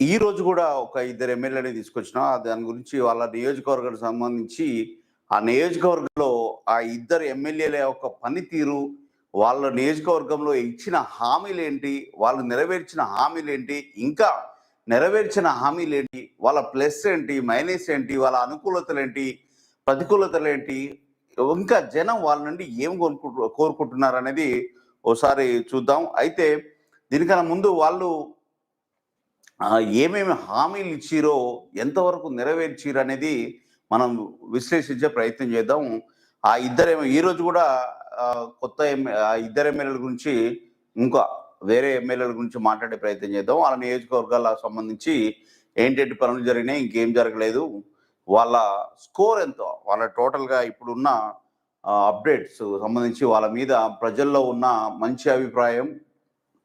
ఈ రోజు కూడా ఒక ఇద్దరు ఎమ్మెల్యేని తీసుకొచ్చిన దాని గురించి వాళ్ళ నియోజకవర్గానికి సంబంధించి ఆ నియోజకవర్గంలో ఆ ఇద్దరు ఎమ్మెల్యేల యొక్క పనితీరు వాళ్ళ నియోజకవర్గంలో ఇచ్చిన హామీలేంటి వాళ్ళు నెరవేర్చిన హామీలేంటి ఇంకా నెరవేర్చిన హామీలేంటి వాళ్ళ ప్లస్ ఏంటి మైనస్ ఏంటి వాళ్ళ అనుకూలతలేంటి ప్రతికూలతలేంటి ఇంకా జనం వాళ్ళ నుండి ఏం కోరుకుంటు కోరుకుంటున్నారు అనేది ఒకసారి చూద్దాం. అయితే దీనికన్నా ముందు వాళ్ళు ఏమేమి హామీలు ఇచ్చిరో ఎంతవరకు నెరవేర్చిరు అనేది మనం విశ్లేషించే ప్రయత్నం చేద్దాం. ఆ ఇద్దరు ఈరోజు కూడా కొత్త ఎమ్మె ఆ ఇద్దరు ఎమ్మెల్యేల గురించి ఇంకా వేరే ఎమ్మెల్యేల గురించి మాట్లాడే ప్రయత్నం చేద్దాం. వాళ్ళ నియోజకవర్గాలకు సంబంధించి ఏంటేంటి పనులు జరిగినాయి ఇంకేం జరగలేదు. వాళ్ళ స్కోర్ ఎంతో? వాళ్ళ టోటల్గా ఇప్పుడున్న అప్డేట్స్ సంబంధించి వాళ్ళ మీద ప్రజల్లో ఉన్న మంచి అభిప్రాయం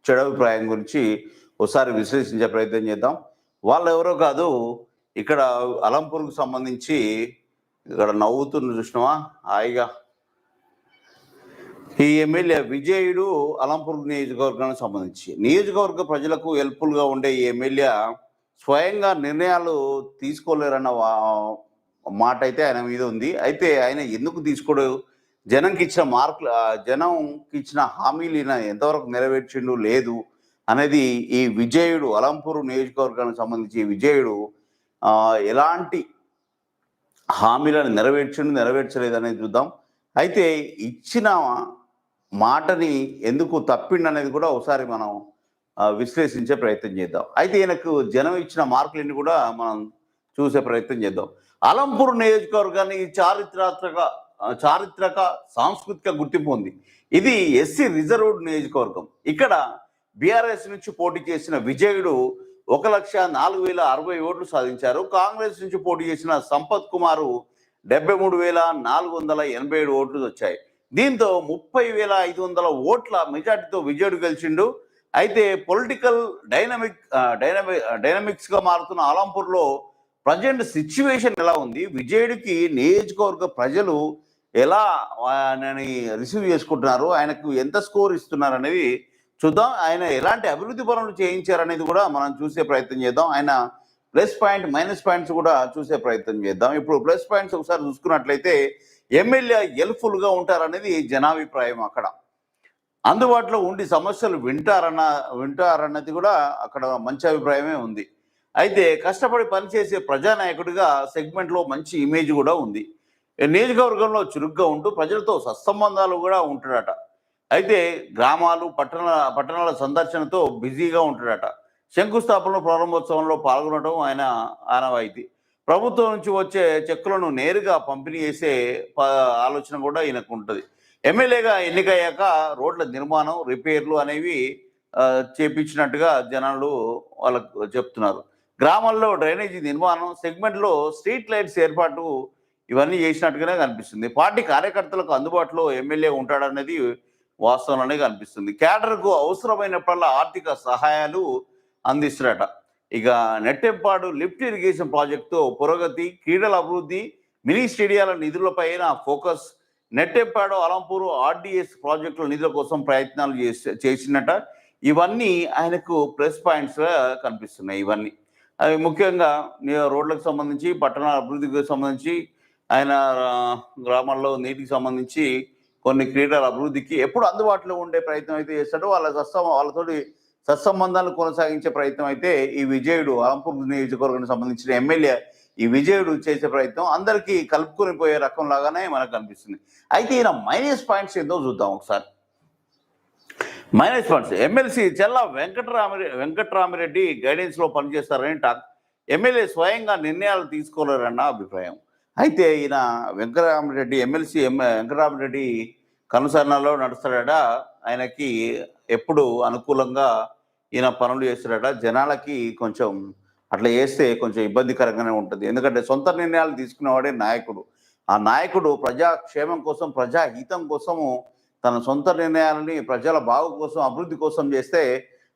చెడు అభిప్రాయం గురించి ఒకసారి విశ్లేషించే ప్రయత్నం చేద్దాం. వాళ్ళు ఎవరో కాదు ఇక్కడ అలంపూర్కు సంబంధించి ఇక్కడ నవ్వుతున్న చూసినావా? హాయిగా. ఈ ఎమ్మెల్యే విజయుడు అలంపూర్ నియోజకవర్గానికి సంబంధించి. నియోజకవర్గ ప్రజలకు హెల్ప్ఫుల్గా ఉండే ఈ ఎమ్మెల్యే స్వయంగా నిర్ణయాలు తీసుకోలేరన్న మాట అయితే ఆయన మీద ఉంది. అయితే ఆయన ఎందుకు తీసుకోడు? జనంకి ఇచ్చిన మార్కులు జనంకి ఇచ్చిన హామీలు ఎంతవరకు నెరవేర్చిండు? లేదు. అనేది ఈ విజయుడు అలంపూర్ నియోజకవర్గానికి సంబంధించి విజయుడు ఎలాంటి హామీలను నెరవేర్చిండు నెరవేర్చలేదు అనేది చూద్దాం. అయితే ఇచ్చిన మాటని ఎందుకు తప్పిండు అనేది కూడా ఒకసారి మనం విశ్లేషించే ప్రయత్నం చేద్దాం. అయితే ఈయనకు జనం ఇచ్చిన మార్కులన్నీ కూడా మనం చూసే ప్రయత్నం చేద్దాం. అలంపూర్ నియోజకవర్గాన్ని చారిత్రాత్మక చారిత్రక సాంస్కృతిక గుర్తింపు ఉంది. ఇది ఎస్సీ రిజర్వ్డ్ నియోజకవర్గం. ఇక్కడ బీఆర్ఎస్ నుంచి పోటీ చేసిన విజయుడు ఒక లక్ష నాలుగు వేల అరవై ఓట్లు సాధించారు. కాంగ్రెస్ నుంచి పోటీ చేసిన సంపత్ కుమారు డెబ్బై మూడు వేల నాలుగు వందల ఎనభై ఏడు ఓట్లు వచ్చాయి. దీంతో ముప్పై వేల ఐదు వందల ఓట్ల మెజార్టీతో విజయుడు గెలిచిండు. అయితే పొలిటికల్ డైనమిక్ డైనమిక్ డైనమిక్స్గా మారుతున్న ఆలంపూర్లో ప్రజెంట్ సిచ్యువేషన్ ఎలా ఉంది? విజయుడికి నియోజకవర్గ ప్రజలు ఎలా ఆయనని రిసీవ్ చేసుకుంటున్నారు? ఆయనకు ఎంత స్కోర్ ఇస్తున్నారు అనేది చూద్దాం. ఆయన ఎలాంటి అభివృద్ధి పనులు చేయించారనేది కూడా మనం చూసే ప్రయత్నం చేద్దాం. ఆయన ప్లస్ పాయింట్ మైనస్ పాయింట్స్ కూడా చూసే ప్రయత్నం చేద్దాం. ఇప్పుడు ప్లస్ పాయింట్స్ ఒకసారి చూసుకున్నట్లయితే ఎమ్మెల్యే హెల్ప్ఫుల్గా ఉంటారనేది జనాభిప్రాయం అక్కడ. అందుబాటులో ఉండి సమస్యలు వింటారన్న వింటారన్నది కూడా అక్కడ మంచి అభిప్రాయమే ఉంది. అయితే కష్టపడి పనిచేసే ప్రజానాయకుడిగా సెగ్మెంట్లో మంచి ఇమేజ్ కూడా ఉంది. నియోజకవర్గంలో చురుగ్గా ఉంటూ ప్రజలతో సత్సంబంధాలు కూడా ఉంటాడట అయితే గ్రామాలు పట్టణ పట్టణాల సందర్శనతో బిజీగా ఉంటాడట. శంకుస్థాపన ప్రారంభోత్సవంలో పాల్గొనడం ఆయన ఆనవాయితీ. ప్రభుత్వం నుంచి వచ్చే చెక్కులను నేరుగా పంపిణీ చేసే ఆలోచన కూడా ఈయనకు ఉంటుంది ఎమ్మెల్యేగా ఎన్నికయ్యాక రోడ్ల నిర్మాణం రిపేర్లు అనేవి చేపించినట్టుగా జనాలు వాళ్ళకు చెప్తున్నారు. గ్రామాల్లో డ్రైనేజీ నిర్మాణం సెగ్మెంట్లో స్ట్రీట్ లైట్స్ ఏర్పాటు ఇవన్నీ చేసినట్టుగానే కనిపిస్తుంది. పార్టీ కార్యకర్తలకు అందుబాటులో ఎమ్మెల్యే ఉంటాడనేది వాస్తవంలోనే కనిపిస్తుంది. క్యాడర్కు అవసరమైనప్పుడల్లా ఆర్థిక సహాయాలు అందిస్తారట. ఇక నెట్టెంపాడు లిఫ్ట్ ఇరిగేషన్ ప్రాజెక్టుతో పురోగతి క్రీడల అభివృద్ధి మినీ స్టేడియాల నిధులపైన ఫోకస్. నెట్టెంపాడు అలంపూరు ఆర్డిఎస్ ప్రాజెక్టుల నిధుల కోసం ప్రయత్నాలు చేసి చేసినట ఇవన్నీ ఆయనకు ప్లస్ పాయింట్స్గా కనిపిస్తున్నాయి ఇవన్నీ. అవి ముఖ్యంగా రోడ్లకు సంబంధించి పట్టణ అభివృద్ధికి సంబంధించి ఆయన గ్రామాల్లో నీటికి సంబంధించి కొన్ని క్రీడల అభివృద్ధికి ఎప్పుడు అందుబాటులో ఉండే ప్రయత్నం అయితే చేస్తాడో వాళ్ళ సత్సం వాళ్ళతోటి సత్సంబంధాలు కొనసాగించే ప్రయత్నం అయితే ఈ విజయుడు అలంపూర్ నియోజకవర్గానికి సంబంధించిన ఎమ్మెల్యే ఈ విజయుడు చేసే ప్రయత్నం అందరికీ కలుపుకొని పోయే రకం లాగానే మనకు కనిపిస్తుంది. అయితే ఈయన మైనస్ పాయింట్స్ ఏందో చూద్దాం ఒకసారి. Minus points MLC Challa Venkatarami Venkatarami Reddy గైడెన్స్లో పనిచేస్తారని టాక్. ఎమ్మెల్యే స్వయంగా నిర్ణయాలు తీసుకోలేరన్న అభిప్రాయం. అయితే ఈయన వెంకటరామరెడ్డి ఎమ్మెల్సీ ఎమ్ వెంకటరామరెడ్డి కనుసరణలో నడుస్తాడట ఆయనకి ఎప్పుడు అనుకూలంగా ఈయన పనులు చేస్తాడట జనాలకి కొంచెం అట్లా చేస్తే కొంచెం ఇబ్బందికరంగానే ఉంటుంది. ఎందుకంటే సొంత నిర్ణయాలు తీసుకునేవాడే నాయకుడు. ఆ నాయకుడు ప్రజాక్షేమం కోసం ప్రజా హితం కోసము తన సొంత నిర్ణయాలని ప్రజల బాగు కోసం అభివృద్ధి కోసం చేస్తే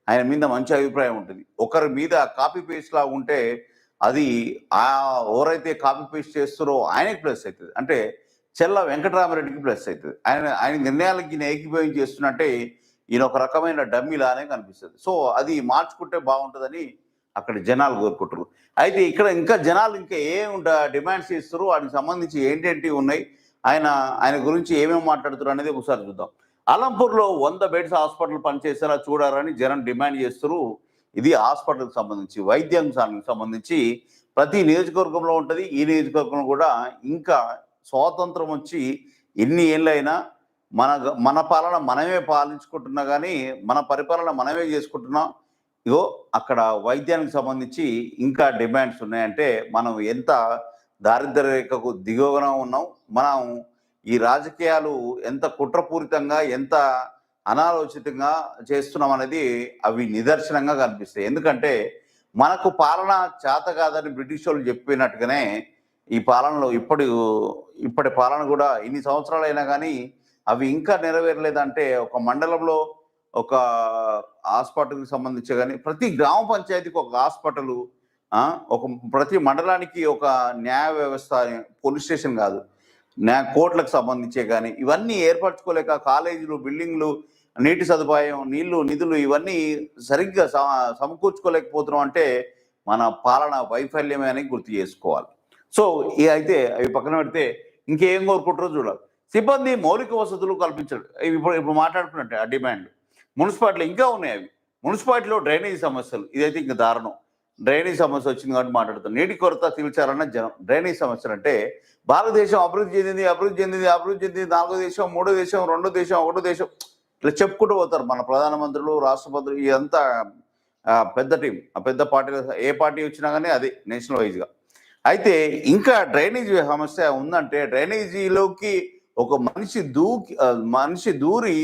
ఆయన మీద మంచి అభిప్రాయం ఉంటుంది. ఒకరి మీద కాపీ పేస్ట్లా ఉంటే అది ఆ ఎవరైతే కాపీ పేస్ట్ చేస్తారో ఆయనకి ప్లస్ అవుతుంది. అంటే చెల్ల వెంకటరామరెడ్డికి ప్లస్ అవుతుంది. ఆయన ఆయన నిర్ణయాలకి ఈయన ఏకీభవం చేస్తున్నట్టే ఈయన ఒక రకమైన డమ్మీ లానే కనిపిస్తుంది. సో అది మార్చుకుంటే బాగుంటుందని అక్కడ జనాలు కోరుకుంటారు అయితే ఇక్కడ ఇంకా జనాలు ఇంకా ఏం డిమాండ్స్ చేస్తారు వాటికి సంబంధించి ఏంటేంటి ఉన్నాయి ఆయన ఆయన గురించి ఏమేమి మాట్లాడుతారు అనేది ఒకసారి చూద్దాం. అలంపూర్లో వంద బెడ్స్ హాస్పిటల్ పనిచేసేలా చూడాలని జనం డిమాండ్ చేస్తారు. ఇది హాస్పిటల్కి సంబంధించి వైద్యాంశానికి సంబంధించి ప్రతి నియోజకవర్గంలో ఉంటుంది. ఈ నియోజకవర్గం కూడా ఇంకా స్వాతంత్రం వచ్చి ఎన్ని ఏళ్ళైనా మన మన పాలన మనమే పాలించుకుంటున్నా కానీ మన పరిపాలన మనమే చేసుకుంటున్నాం. ఇగో అక్కడ వైద్యానికి సంబంధించి ఇంకా డిమాండ్స్ ఉన్నాయంటే మనం ఎంత దారిద్ర్య రేఖకు దిగువన ఉన్నాం. మనం ఈ రాజకీయాలు ఎంత కుట్రపూరితంగా ఎంత అనాలోచితంగా చేస్తున్నాం అనేది అవి నిదర్శనంగా కనిపిస్తాయి. ఎందుకంటే మనకు పాలన చేత కాదని బ్రిటిష్ వాళ్ళు చెప్పినట్టుగానే ఈ పాలనలో ఇప్పటి ఇప్పటి పాలన కూడా ఇన్ని సంవత్సరాలైనా కానీ అవి ఇంకా నెరవేరలేదంటే ఒక మండలంలో ఒక హాస్పిటల్కి సంబంధించి కానీ ప్రతి గ్రామ పంచాయతీకి ఒక హాస్పిటల్ ఒక ప్రతి మండలానికి ఒక న్యాయ వ్యవస్థ పోలీస్ స్టేషన్ కాదు న్యాయ కోర్టులకు సంబంధించే కానీ ఇవన్నీ ఏర్పరచుకోలేక కాలేజీలు బిల్డింగ్లు నీటి సదుపాయం నీళ్ళు నిధులు ఇవన్నీ సరిగ్గా సమ- సమకూర్చుకోలేకపోతున్నాం అంటే మన పాలన వైఫల్యమే అని గుర్తు చేసుకోవాలి. సో ఇక అయితే అవి పక్కన పెడితే ఇంకేం కోరుకుంటారో చూడాలి. సిబ్బంది మౌలిక వసతులు కల్పించడం ఇప్పుడు ఇప్పుడు మాట్లాడుకున్నట్టే ఆ డిమాండ్. మున్సిపాలిటీలో ఇంకా ఉన్నాయి అవి. మున్సిపాలిటీలో డ్రైనేజీ సమస్యలు ఇదైతే ఇంకా దారుణం. డ్రైనేజ్ సమస్య వచ్చింది కాబట్టి మాట్లాడుతాం. నీటి కొరత తీర్చాలన్న జనం డ్రైనేజ్ సమస్యలు అంటే భారతదేశం అభివృద్ధి చెందింది అభివృద్ధి చెందింది అభివృద్ధి చెందింది నాలుగో దేశం మూడో దేశం రెండో దేశం ఒకటో దేశం ఇట్లా చెప్పుకుంటూ పోతారు. మన ప్రధానమంత్రులు రాష్ట్రపతులు ఇదంతా పెద్ద టీం. ఆ పెద్ద పార్టీ ఏ పార్టీ వచ్చినా కానీ అది నేషనల్ వైజ్గా. అయితే ఇంకా డ్రైనేజీ సమస్య ఉందంటే డ్రైనేజీలోకి ఒక మనిషి దూకి మనిషి దూరి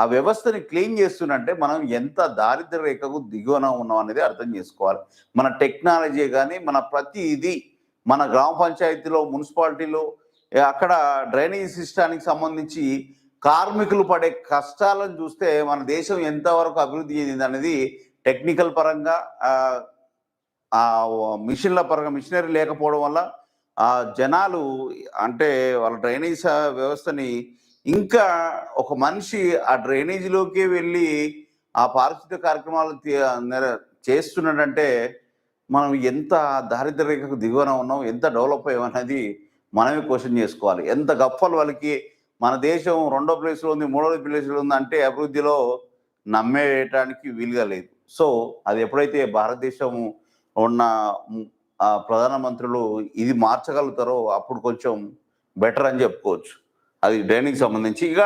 ఆ వ్యవస్థని క్లీన్ చేస్తున్నంటే మనం ఎంత దారిద్ర రేఖకు దిగువన ఉన్నాం అనేది అర్థం చేసుకోవాలి. మన టెక్నాలజీ కానీ మన ప్రతి ఇది మన గ్రామ పంచాయతీలో మున్సిపాలిటీలో అక్కడ డ్రైనేజ్ సిస్టానికి సంబంధించి కార్మికులు పడే కష్టాలను చూస్తే మన దేశం ఎంతవరకు అభివృద్ధి చెందింది అనేది టెక్నికల్ పరంగా ఆ, మిషన్ల పరంగా మిషనరీ లేకపోవడం వల్ల ఆ జనాలు అంటే వాళ్ళ డ్రైనేజ్ వ్యవస్థని ఇంకా ఒక మనిషి ఆ డ్రైనేజీలోకి వెళ్ళి ఆ పారిశుద్ధ్య కార్యక్రమాలు చేస్తున్నాడంటే మనం ఎంత దారిద్ర్యకు రేఖకు దిగువన ఉన్నాం ఎంత డెవలప్ అయ్యాం అనేది మనమే క్వశ్చన్ చేసుకోవాలి. ఎంత గప్పలు వాళ్ళకి మన దేశం రెండో ప్లేస్లో ఉంది మూడో ప్లేస్లో ఉంది అంటే అభివృద్ధిలో నమ్మేయటానికి వీలుగా లేదు. సో అది ఎప్పుడైతే భారతదేశం ఉన్న ప్రధానమంత్రులు ఇది మార్చగలుగుతారో అప్పుడు కొంచెం బెటర్ అని చెప్పుకోవచ్చు. అది డ్రైనింగ్ సంబంధించి? ఇక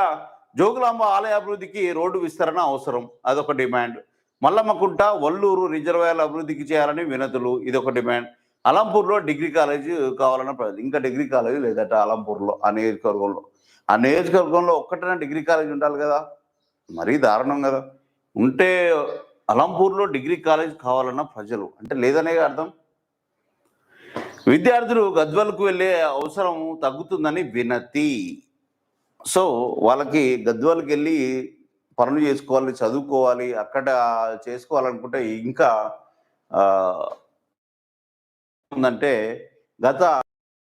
జోగులాంబ ఆలయ అభివృద్ధికి రోడ్డు విస్తరణ అవసరం. అదొక డిమాండ్. మల్లమ్మకుంట వల్లూరు రిజర్వాయర్ల అభివృద్ధికి చేయాలని వినతులు. ఇదొక డిమాండ్. అలంపూర్లో డిగ్రీ కాలేజ్ కావాలన్న ఇంకా డిగ్రీ కాలేజ్ లేదట అలంపూర్లో ఆ నియోజకవర్గంలో ఆ నియోజకవర్గంలో ఒక్కటైనా డిగ్రీ కాలేజ్ ఉండాలి కదా. మరీ దారుణం కదా. ఉంటే అలంపూర్లో డిగ్రీ కాలేజ్ కావాలన్న ప్రజలు. అంటే లేదనే అర్థం? విద్యార్థులు గద్వాలకు వెళ్ళే అవసరం తగ్గుతుందని వినతి. సో వాళ్ళకి గద్వాలకు వెళ్ళి పనులు చేసుకోవాలి చదువుకోవాలి అక్కడ చేసుకోవాలనుకుంటే ఇంకా ఉందంటే గత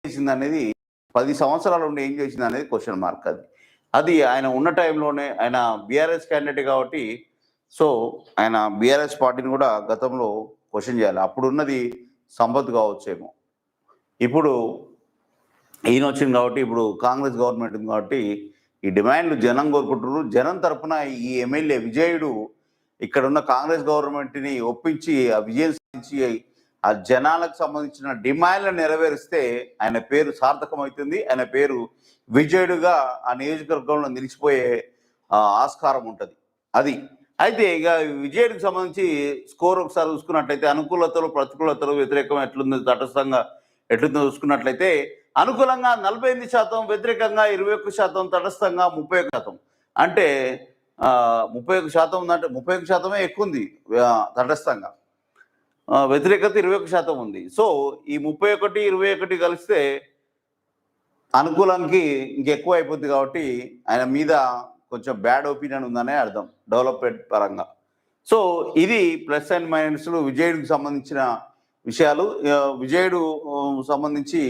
చేసింది అనేది పది సంవత్సరాలు నుండి ఏం చేసింది అనేది క్వశ్చన్ మార్క్ అది. అది ఆయన ఉన్న టైంలోనే ఆయన బీఆర్ఎస్ క్యాండిడేట్ కాబట్టి సో ఆయన బీఆర్ఎస్ పార్టీని కూడా గతంలో క్వశ్చన్ చేయాలి. అప్పుడున్నది సంపత్ కావచ్చేమో ఇప్పుడు ఈయన వచ్చింది కాబట్టి ఇప్పుడు కాంగ్రెస్ గవర్నమెంట్ ఉంది కాబట్టి ఈ డిమాండ్లు జనం కోరుకుంటున్నారు. జనం తరఫున ఈ ఎమ్మెల్యే విజయుడు ఇక్కడ ఉన్న కాంగ్రెస్ గవర్నమెంట్ని ఒప్పించి ఆ విజయం సాధించి ఆ జనాలకు సంబంధించిన డిమాండ్లను నెరవేరిస్తే ఆయన పేరు సార్థకమవుతుంది. ఆయన పేరు విజయుడుగా ఆ నియోజకవర్గంలో నిలిచిపోయే ఆస్కారం ఉంటుంది. అది. అయితే ఇక విజయుడికి సంబంధించి స్కోర్ ఒకసారి చూసుకున్నట్లయితే అనుకూలతలు ప్రతికూలతలు వ్యతిరేకం ఎట్లుంది తటస్థంగా ఎట్లుందో చూసుకున్నట్లయితే అనుకూలంగా నలభై ఎనిమిది శాతం వ్యతిరేకంగా ఇరవై ఒక్క శాతం తటస్థంగా ముప్పై ఒక్క శాతం. అంటే ముప్పై ఒక్క శాతం ఉందంటే ముప్పై ఒక్క శాతమే ఎక్కువ ఉంది తటస్థంగా. వ్యతిరేకత ఇరవై ఒక్క శాతం ఉంది. సో ఈ ముప్పై ఒకటి ఇరవై ఒకటి కలిస్తే అనుకూలానికి ఇంకెక్కువ అయిపోద్ది కాబట్టి ఆయన మీద కొంచెం బ్యాడ్ ఒపీనియన్ ఉందనే అర్థం డెవలప్మెంట్ పరంగా. సో ఇది ప్లస్ అండ్ మైనస్లు విజయుడికి సంబంధించిన విషయాలు. విజయుడు సంబంధించి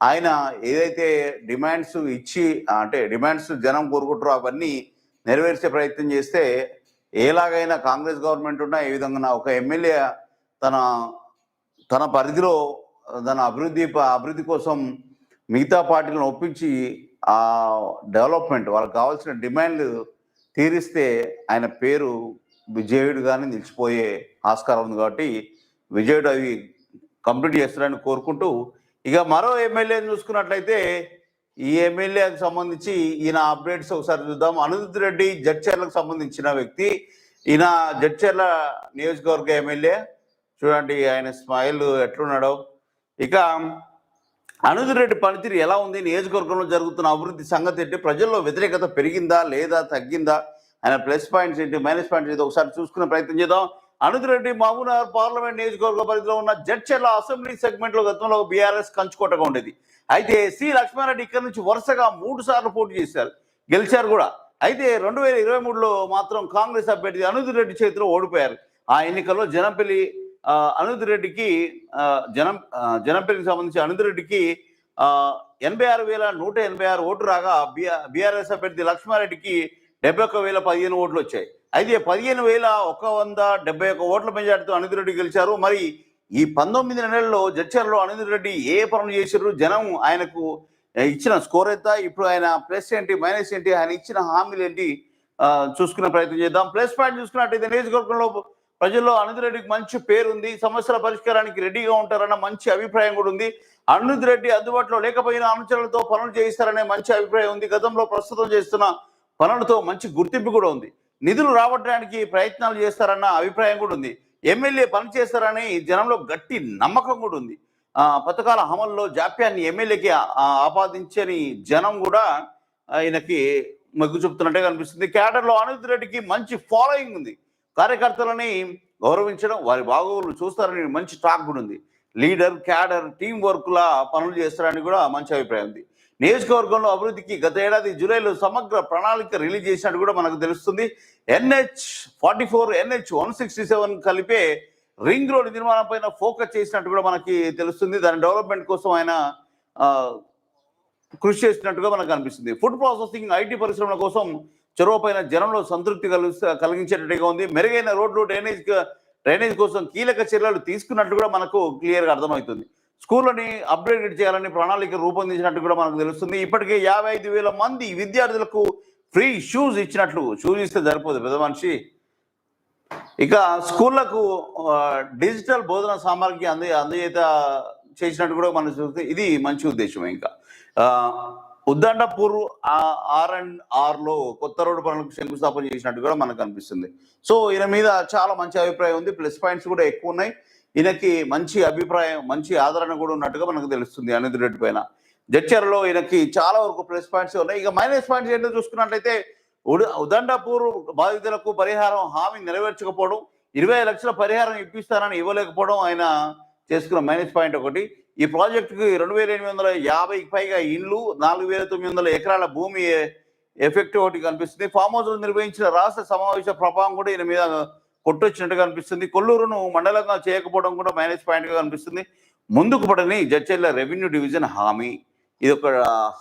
ఆయన ఏదైతే డిమాండ్స్ ఇచ్చి అంటే డిమాండ్స్ జనం కోరుకుంటారో అవన్నీ నెరవేర్చే ప్రయత్నం చేస్తే ఎలాగైనా కాంగ్రెస్ గవర్నమెంట్ ఉన్నా ఏ విధంగా ఒక ఎమ్మెల్యే తన తన పరిధిలో తన అభివృద్ధి అభివృద్ధి కోసం మిగతా పార్టీలను ఒప్పించి ఆ డెవలప్మెంట్ వాళ్ళకి కావాల్సిన డిమాండ్లు తీరిస్తే ఆయన పేరు విజయుడుగానే నిలిచిపోయే ఆస్కారం ఉంది కాబట్టి విజయుడు అవి కంప్లీట్ చేస్తారని కోరుకుంటూ ఇక మరో ఎమ్మెల్యేని చూసుకున్నట్లయితే ఈ ఎమ్మెల్యేకి సంబంధించి ఈయన అప్డేట్స్ ఒకసారి చూద్దాం. అనిరుద్ రెడ్డి జడ్చర్లకు సంబంధించిన వ్యక్తి. ఈయన జడ్చర్ల నియోజకవర్గ ఎమ్మెల్యే. చూడండి ఆయన స్మైల్ ఎట్లున్నాడో. ఇక అనిరుద్ పనితీరు ఎలా ఉంది? నియోజకవర్గంలో జరుగుతున్న అభివృద్ధి సంగతి ఏంటి? ప్రజల్లో వ్యతిరేకత పెరిగిందా లేదా తగ్గిందా? ఆయన ప్లస్ పాయింట్స్ ఏంటి మైనస్ పాయింట్స్ ఏంటి ఒకసారి చూసుకునే ప్రయత్నం చేద్దాం. అనిరుద్ రెడ్డి మహబూబ్నగర్ పార్లమెంట్ నియోజకవర్గ పరిధిలో ఉన్న జడ్చర్ల అసెంబ్లీ సెగ్మెంట్లో గతంలో బీఆర్ఎస్ కంచుకోటగా ఉండేది. అయితే సి లక్ష్మారెడ్డి ఇక్కడ నుంచి వరుసగా మూడు సార్లు పోటీ చేశారు గెలిచారు కూడా. అయితే రెండు వేల ఇరవై మూడులో మాత్రం కాంగ్రెస్ అభ్యర్థి అనిరుద్ చేతిలో ఓడిపోయారు. ఆ ఎన్నికల్లో జనపల్లి అనిరుద్ రెడ్డికి జనం ఆ, సంబంధించి అనిరుద్ రెడ్డికి ఎనభై ఆరు వేల నూట ఎనభై ఆరు ఓటు రాగా బీఆర్ఎస్ అభ్యర్థి లక్ష్మారెడ్డికి డెబ్బై ఒక్క వేల పదిహేను ఓట్లు వచ్చాయి. అయితే పదిహేను వేల ఒక వంద డెబ్బై ఒక్క ఓట్ల మెజార్టీతో అనిరుద్ రెడ్డి గెలిచారు. మరి ఈ పంతొమ్మిది నెలల్లో జడ్చర్లో అనిరుద్ రెడ్డి ఏ పనులు చేశారు జనం ఆయనకు ఇచ్చిన స్కోర్ ఎంత? ఇప్పుడు ఆయన ప్లస్ ఏంటి మైనస్ ఏంటి? ఆయన ఇచ్చిన హామీలు ఏంటి? చూసుకునే ప్రయత్నం చేద్దాం. ప్లస్ పాయింట్ చూసుకున్నట్టయితే నియోజకవర్గంలో ప్రజల్లో అనిరుద్ రెడ్డికి మంచి పేరు ఉంది సమస్యల పరిష్కారానికి రెడీగా ఉంటారన్న మంచి అభిప్రాయం కూడా ఉంది. అనిరుద్ రెడ్డి అందుబాటులో లేకపోయినా అనుచరులతో పనులు చేయిస్తారనే మంచి అభిప్రాయం ఉంది. గతంలో ప్రస్తుతం చేస్తున్న పనులతో మంచి గుర్తింపు కూడా ఉంది. నిధులు రాబట్టడానికి ప్రయత్నాలు చేస్తారన్న అభిప్రాయం కూడా ఉంది. ఎమ్మెల్యే పని చేస్తారని జనంలో గట్టి నమ్మకం కూడా ఉంది. పథకాల అమల్లో జాప్యాన్ని ఎమ్మెల్యేకి ఆపాదించని జనం కూడా ఆయనకి మొగ్గు చూపుతున్నట్టే కనిపిస్తుంది. క్యాడర్లో అనిరుద్ రెడ్డికి మంచి ఫాలోయింగ్ ఉంది. కార్యకర్తలని గౌరవించడం వారి బాగోగులు చూస్తారని మంచి టాక్ కూడా ఉంది. లీడర్ క్యాడర్ టీం వర్క్లా పనులు చేస్తారని కూడా మంచి అభిప్రాయం ఉంది. నియోజకవర్గంలో అభివృద్ధికి గత ఏడాది జూలైలో సమగ్ర ప్రణాళిక రిలీజ్ చేసినట్టు కూడా మనకు తెలుస్తుంది. NH forty four NH one sixty seven కలిపే రింగ్ రోడ్ నిర్మాణం పైన ఫోకస్ చేసినట్టు కూడా మనకి తెలుస్తుంది. దాని డెవలప్మెంట్ కోసం ఆయన కృషి చేసినట్టుగా మనకు అనిపిస్తుంది. ఫుడ్ ప్రాసెసింగ్ ఐటీ పరిశ్రమల కోసం చొరవపైన జనంలో సంతృప్తి కలిగి కలిగించేటట్టుగా ఉంది. మెరుగైన రోడ్లు డ్రైనేజ్ డ్రైనేజ్ కోసం కీలక చర్యలు తీసుకున్నట్టు కూడా మనకు క్లియర్గా అర్థమవుతుంది. స్కూళ్ళని అప్గ్రేడ్ చేయాలని ప్రణాళిక రూపొందించినట్టు కూడా మనకు తెలుస్తుంది. ఇప్పటికే యాభై ఐదు వేల మంది విద్యార్థులకు ఫ్రీ షూస్ ఇచ్చినట్లు షూస్ ఇస్తే సరిపోదు పెద్ద మనిషి. ఇక స్కూళ్ళకు డిజిటల్ బోధన సామగ్రి అంద అందజేత చేసినట్టు కూడా మనం చూస్తే ఇది మంచి ఉద్దేశం ఇంకా. ఉద్దండపూర్ ఆర్ అండ్ ఆర్లో కొత్త రోడ్డు పనులకు శంకుస్థాపన చేసినట్టు కూడా మనకు అనిపిస్తుంది సో ఈయన మీద చాలా మంచి అభిప్రాయం ఉంది. ప్లస్ పాయింట్స్ కూడా ఎక్కువ ఉన్నాయి. ఈయనకి మంచి అభిప్రాయం మంచి ఆదరణ కూడా ఉన్నట్టుగా మనకు తెలుస్తుంది అనిల్ రెడ్డి పైన. జడ్చర్లో ఈయనకి చాలా వరకు ప్లస్ పాయింట్స్ ఉన్నాయి. ఇక మైనస్ పాయింట్స్ ఏంటో చూసుకున్నట్లయితే ఉదండపూర్ బాధితులకు పరిహారం హామీ నెరవేర్చకపోవడం ఇరవై లక్షల పరిహారం ఇప్పిస్తానని ఇవ్వలేకపోవడం ఆయన చేసుకున్న మైనస్ పాయింట్ ఒకటి. ఈ ప్రాజెక్టుకి రెండు వేల ఎనిమిది వందల యాభైకి పైగా ఇండ్లు నాలుగు వేల తొమ్మిది వందల ఎకరాల భూమి ఎఫెక్ట్ ఒకటి కనిపిస్తుంది. ఫామ్ హౌస్ నిర్వహించిన రాష్ట్ర సమావేశ ప్రభావం కూడా ఈయన మీద కొట్టొచ్చినట్టు కనిపిస్తుంది. కొల్లూరును మండలంగా చేయకపోవడం కూడా మైనస్ పాయింట్గా కనిపిస్తుంది. ముందుకు పడని జడ్చర్ల రెవెన్యూ డివిజన్ హామీ. ఇది ఒక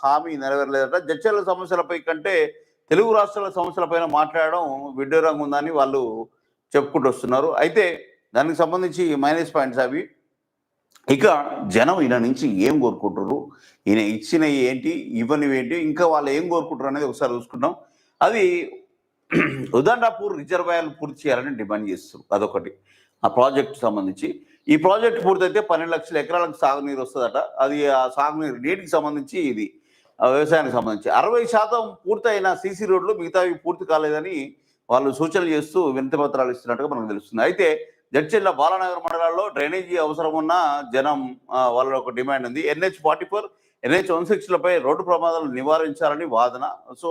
హామీ నెరవేరలేదట. జడ్చర్ల సమస్యలపై కంటే తెలుగు రాష్ట్రాల సమస్యలపైన మాట్లాడడం విడ్డూరంగా ఉందని వాళ్ళు చెప్పుకుంటూ వస్తున్నారు. అయితే దానికి సంబంధించి మైనస్ పాయింట్స్ అవి. ఇక జనం ఈయన నుంచి ఏం కోరుకుంటారు ఈయన ఇచ్చినవి ఏంటి ఇవ్వనివి ఏంటి ఇంకా వాళ్ళు ఏం కోరుకుంటారు అనేది ఒకసారి చూసుకుంటాం అది ఉదండాపూర్ రిజర్వాయర్ పూర్తి చేయాలని డిమాండ్ చేస్తారు అదొకటి. ఆ ప్రాజెక్ట్ సంబంధించి. ఈ ప్రాజెక్ట్ పూర్తయితే పన్నెండు లక్షల ఎకరాలకు సాగునీరు వస్తుందట. అది ఆ సాగునీరు నీటికి సంబంధించి ఇది ఆ వ్యవసాయానికి సంబంధించి. అరవై శాతం పూర్తయిన సీసీ రోడ్లు మిగతావి పూర్తి కాలేదని వాళ్ళు సూచనలు చేస్తూ వినతి పత్రాలు ఇస్తున్నట్టుగా మనకు తెలుస్తుంది. అయితే జడ్చర్ల బాలానగర్ మండలాల్లో డ్రైనేజీ అవసరం ఉన్న జనం వాళ్ళ ఒక డిమాండ్ ఉంది. NH forty four NH one సిక్స్లపై road ప్రమాదాలు నివారించాలని వాదన. సో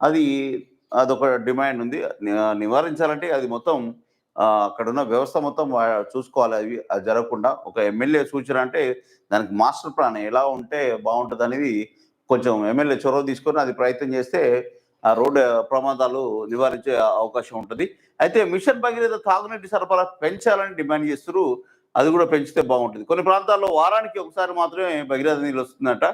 అది అదొక డిమాండ్ ఉంది. నివారించాలంటే అది మొత్తం అక్కడ ఉన్న వ్యవస్థ మొత్తం చూసుకోవాలి. అవి అది జరగకుండా. ఒక ఎమ్మెల్యే సూచన అంటే దానికి మాస్టర్ ప్లాన్ ఎలా ఉంటే బాగుంటుంది అనేది కొంచెం ఎమ్మెల్యే చొరవ తీసుకొని అది ప్రయత్నం చేస్తే రోడ్డు ప్రమాదాలు నివారించే అవకాశం ఉంటుంది. అయితే మిషన్ భగీరథ తాగునీటి సరఫరా పెంచాలని డిమాండ్ చేస్తారు. అది కూడా పెంచితే బాగుంటుంది. కొన్ని ప్రాంతాల్లో వారానికి ఒకసారి మాత్రమే భగీరథ నీళ్ళు వస్తుందట.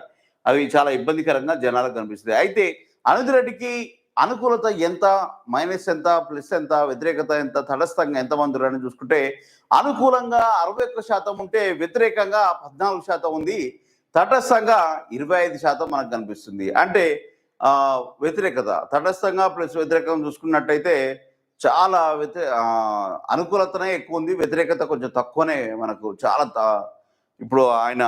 అవి చాలా ఇబ్బందికరంగా జనాలకు కనిపిస్తుంది. అయితే అనిల్ రెడ్డికి అనుకూలత ఎంత మైనస్ ఎంత ప్లస్ ఎంత వ్యతిరేకత ఎంత తటస్థంగా ఎంతమంది ఉన్నారని చూసుకుంటే అనుకూలంగా అరవై ఒక్క శాతం ఉంటే వ్యతిరేకంగా పద్నాలుగు శాతం ఉంది. తటస్థంగా ఇరవై ఐదు శాతం మనకు కనిపిస్తుంది. అంటే వ్యతిరేకత తటస్థంగా ప్లస్ వ్యతిరేకం చూసుకున్నట్టయితే చాలా వ్యతి అనుకూలతనే ఎక్కువ ఉంది వ్యతిరేకత కొంచెం తక్కువనే మనకు చాలా త- ఇప్పుడు ఆయన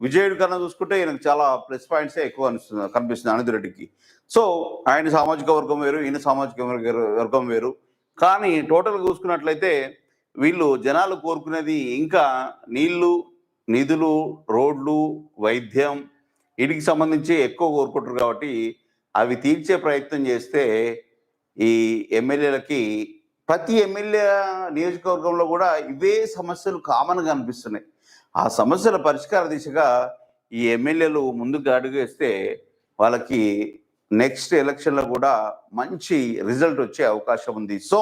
విజయుడి కన్నా చూసుకుంటే ఈయనకు చాలా ప్లస్ పాయింట్సే ఎక్కువ అనిపిస్తుంది కనిపిస్తుంది అనిధిరెడ్డికి సో ఆయన సామాజిక వర్గం వేరు ఈయన సామాజిక వర్గ- వర్గం వేరు. కానీ టోటల్ చూసుకున్నట్లయితే వీళ్ళు జనాలు కోరుకునేది ఇంకా నీళ్ళు నిధులు రోడ్లు వైద్యం వీటికి సంబంధించి ఎక్కువ కోరుకుంటారు కాబట్టి అవి తీర్చే ప్రయత్నం చేస్తే ఈ ఎమ్మెల్యేలకి ప్రతి ఎమ్మెల్యే నియోజకవర్గంలో కూడా ఇవే సమస్యలు కామన్గా అనిపిస్తున్నాయి. ఆ సమస్యల పరిష్కార దిశగా ఈ ఎమ్మెల్యేలు ముందుకు అడుగేస్తే వాళ్ళకి నెక్స్ట్ ఎలక్షన్లో కూడా మంచి రిజల్ట్ వచ్చే అవకాశం ఉంది. సో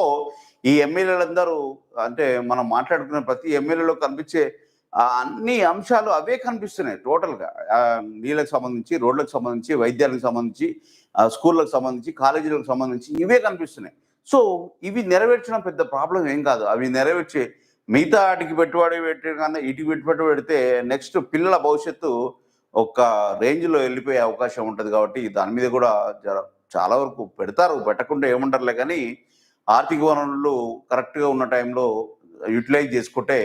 ఈ ఎమ్మెల్యేలందరూ అంటే మనం మాట్లాడుకున్న ప్రతి ఎమ్మెల్యేలో కనిపించే అన్ని అంశాలు అవే కనిపిస్తున్నాయి టోటల్గా. నీళ్ళకి సంబంధించి రోడ్లకు సంబంధించి వైద్యాలకు సంబంధించి స్కూళ్ళకు సంబంధించి కాలేజీలకు సంబంధించి ఇవే కనిపిస్తున్నాయి. సో ఇవి నెరవేర్చడం పెద్ద ప్రాబ్లం ఏం కాదు. అవి నెరవేర్చి మిగతా వాటికి పెట్టుబడి పెట్టే కన్నా ఇటుకి పెట్టుబడి పెడితే నెక్స్ట్ పిల్లల భవిష్యత్తు ఒక రేంజ్లో వెళ్ళిపోయే అవకాశం ఉంటుంది కాబట్టి దాని మీద కూడా జర చాలా వరకు పెడతారు. పెట్టకుండా ఏముంటారులే కానీ ఆర్థిక వనరులు కరెక్ట్గా ఉన్న టైంలో యూటిలైజ్ చేసుకుంటే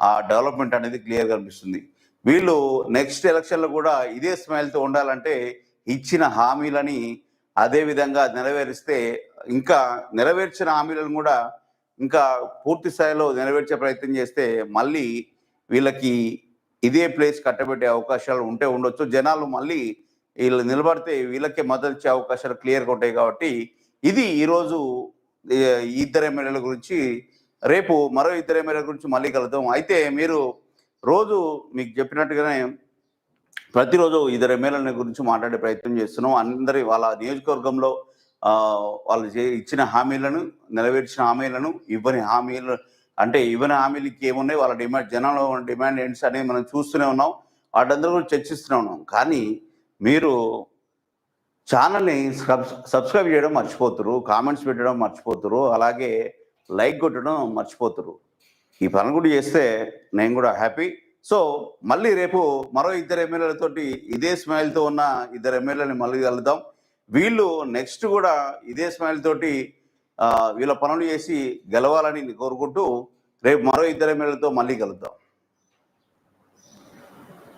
ఆ డెవలప్మెంట్ అనేది క్లియర్గా కనిపిస్తుంది వీళ్ళు నెక్స్ట్ ఎలక్షన్లో కూడా ఇదే స్మైల్తో ఉండాలంటే ఇచ్చిన హామీలని అదే విధంగా నెరవేరిస్తే ఇంకా నెరవేర్చిన హామీలను కూడా ఇంకా పూర్తి స్థాయిలో నెరవేర్చే ప్రయత్నం చేస్తే మళ్ళీ వీళ్ళకి ఇదే ప్లేస్ కట్టబెట్టే అవకాశాలు ఉంటే ఉండొచ్చు. జనాలు మళ్ళీ వీళ్ళు నిలబడితే వీళ్ళకే మద్దతు ఇచ్చే అవకాశాలు క్లియర్గా ఉంటాయి కాబట్టి ఇది ఈరోజు ఇద్దరు ఎమ్మెల్యేల గురించి రేపు మరో ఇద్దరు ఎమ్మెల్యే గురించి మళ్ళీ కలుద్దాం. అయితే మీరు రోజు మీకు చెప్పినట్టుగానే ప్రతిరోజు ఇద్దరు ఎమ్మెల్యేల గురించి మాట్లాడే ప్రయత్నం చేస్తున్నాం. అందరి వాళ్ళ నియోజకవర్గంలో వాళ్ళు ఇచ్చిన హామీలను నెరవేర్చిన హామీలను ఇవ్వని హామీలు అంటే ఇవ్వని హామీలకి ఏమున్నాయి? వాళ్ళ డిమాండ్ జనాల డిమాండ్ ఏంటి అనేది మనం చూస్తూనే ఉన్నాం. వాటందరూ కూడా చర్చిస్తూనే ఉన్నాం. కానీ మీరు ఛానల్ని సబ్ సబ్స్క్రైబ్ చేయడం మర్చిపోతురు కామెంట్స్ పెట్టడం మర్చిపోతురు అలాగే లైక్ కొట్టడం మర్చిపోతురు ఈ పని కూడా చేస్తే నేను కూడా హ్యాపీ. సో మళ్ళీ రేపు మరో ఇద్దరు ఎమ్మెల్యేలతోటి ఇదే స్మైల్తో ఉన్న ఇద్దరు ఎమ్మెల్యేలని మళ్ళీ కలుద్దాం. వీళ్ళు నెక్స్ట్ కూడా ఇదే స్మైల్ తోటి వీళ్ళ పనులు చేసి గెలవాలని కోరుకుంటూ రేపు మరో ఇద్దరు ఎమ్మెల్యేలతో మళ్ళీ కలుద్దాం.